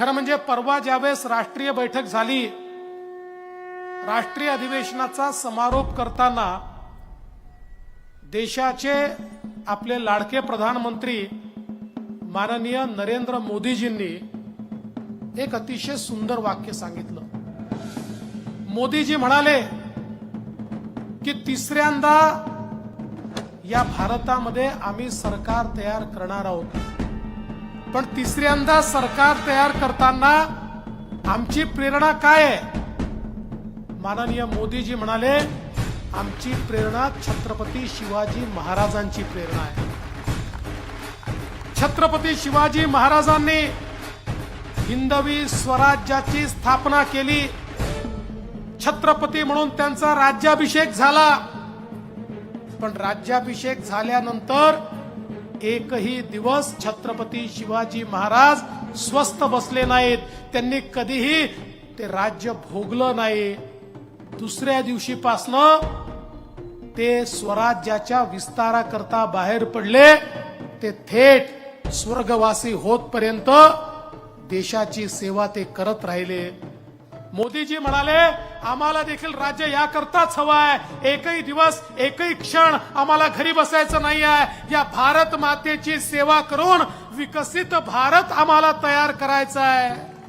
खरं म्हणजे परवा ज्यावेळेस राष्ट्रीय बैठक झाली राष्ट्रीय अधिवेशनाचा समारोप करताना देशाचे आपले लाडके प्रधानमंत्री माननीय नरेंद्र मोदीजींनी एक अतिशय सुंदर वाक्य सांगितलं. मोदीजी म्हणाले की तिसऱ्यांदा या भारतामध्ये आम्ही सरकार तयार करणार आहोत. पण तिसऱ्यांदा सरकार तयार करताना आमची प्रेरणा काय आहे? माननीय मोदीजी म्हणाले आमची प्रेरणा छत्रपती शिवाजी महाराजांची प्रेरणा आहे. छत्रपती शिवाजी महाराजांनी हिंदवी स्वराज्याची स्थापना केली. छत्रपती म्हणून त्यांचा राज्याभिषेक झाला. पण राज्याभिषेक झाल्यानंतर एकही दिवस छत्रपती शिवाजी महाराज स्वस्थ बसले नाहीत. त्यांनी कधीही ते राज्य भोगलं नाही. दुसऱ्या दिवशीपासनं ते स्वराज्याच्या विस्ताराकरता बाहेर पडले. ते थेट स्वर्गवासी होतपर्यंत देशाची सेवा ते करत राहिले. मोदीजी म्हणाले आम्हाला देखील राज्य याकरताच हवं आहे. एकही दिवस एकही क्षण आम्हाला घरी बसायचं नाही आहे. या भारत मातेची सेवा करून विकसित भारत आम्हाला तयार करायचा आहे.